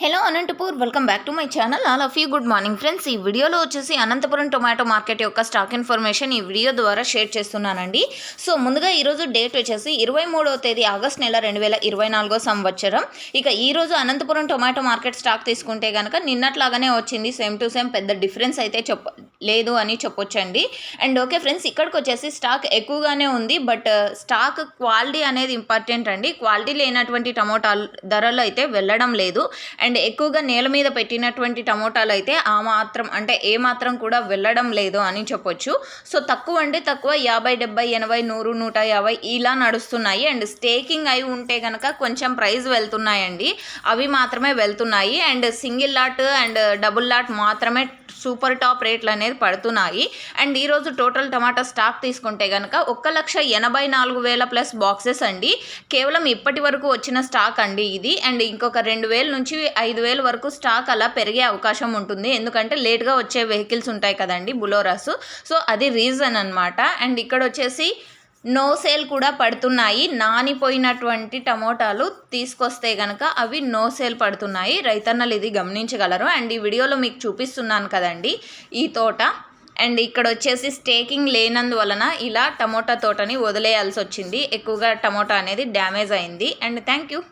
Hello Anantapur welcome back to my channel all of you good morning friends ఈ వీడియోలో వచ్చేసి Anantapuram tomato market యొక్క stock information ఈ video ద్వారా షేర్ చేస్తున్నానండి. సో ముందుగా ఈరోజు డేట్ వచ్చేసి ఇరవై మూడవ తేదీ ఆగస్ట్ నెల రెండు వేల ఇరవై నాలుగో సంవత్సరం. ఇక ఈరోజు అనంతపురం టొమాటో మార్కెట్ స్టాక్ తీసుకుంటే కనుక నిన్నట్లాగానే వచ్చింది. సేమ్ టు సేమ్ పెద్ద డిఫరెన్స్ అయితే చెప్ప లేదు అని చెప్పొచ్చండి. అండ్ ఓకే ఫ్రెండ్స్ ఇక్కడికి వచ్చేసి స్టాక్ ఎక్కువగానే ఉంది బట్ స్టాక్ క్వాలిటీ అనేది ఇంపార్టెంట్ అండి. క్వాలిటీ లేనటువంటి టమోటాలు ధరలు అయితే వెళ్ళడం లేదు. అండ్ ఎక్కువగా నేల మీద పెట్టినటువంటి టమోటాలు అయితే ఆ మాత్రం అంటే ఏ మాత్రం కూడా వెళ్ళడం లేదు అని చెప్పొచ్చు. సో తక్కువ అంటే తక్కువ యాభై డెబ్బై ఎనభై నూరు నూట యాభై ఇలా నడుస్తున్నాయి. అండ్ స్టేకింగ్ అయి ఉంటే కనుక కొంచెం ప్రైస్ వెళ్తున్నాయండి. అవి మాత్రమే వెళ్తున్నాయి. And single lot and double lot మాత్రమే సూపర్ టాప్ రేట్లు అనేది పడుతున్నాయి అండ్ ఈరోజు టోటల్ టమాటా స్టాక్ తీసుకుంటే కనుక ఒక్క లక్ష ఎనభై నాలుగు వేల ప్లస్ బాక్సెస్ అండి. కేవలం ఇప్పటి వరకు వచ్చిన స్టాక్ అండి ఇది. అండ్ ఇంకొక రెండు వేల నుంచి ఐదు వేల వరకు స్టాక్ అలా పెరిగే అవకాశం ఉంటుంది. ఎందుకంటే లేట్గా వచ్చే వెహికల్స్ ఉంటాయి కదండి బులోరాస్. సో అది రీజన్ అనమాట అండ్ ఇక్కడ వచ్చేసి నో సేల్ కూడా పడుతున్నాయి. నానిపోయినటువంటి టమోటాలు తీసుకొస్తే కనుక అవి నో సేల్ పడుతున్నాయి. రైతన్నలు ఇది గమనించగలరు. అండ్ ఈ వీడియోలో మీకు చూపిస్తున్నాను కదండి ఈ తోట. అండ్ ఇక్కడ వచ్చేసి స్టేకింగ్ లేనందువలన ఇలా టమోటా తోటని వదిలేయాల్సి వచ్చింది. ఎక్కువగా టమోటా అనేది డ్యామేజ్ అయింది. And thank you.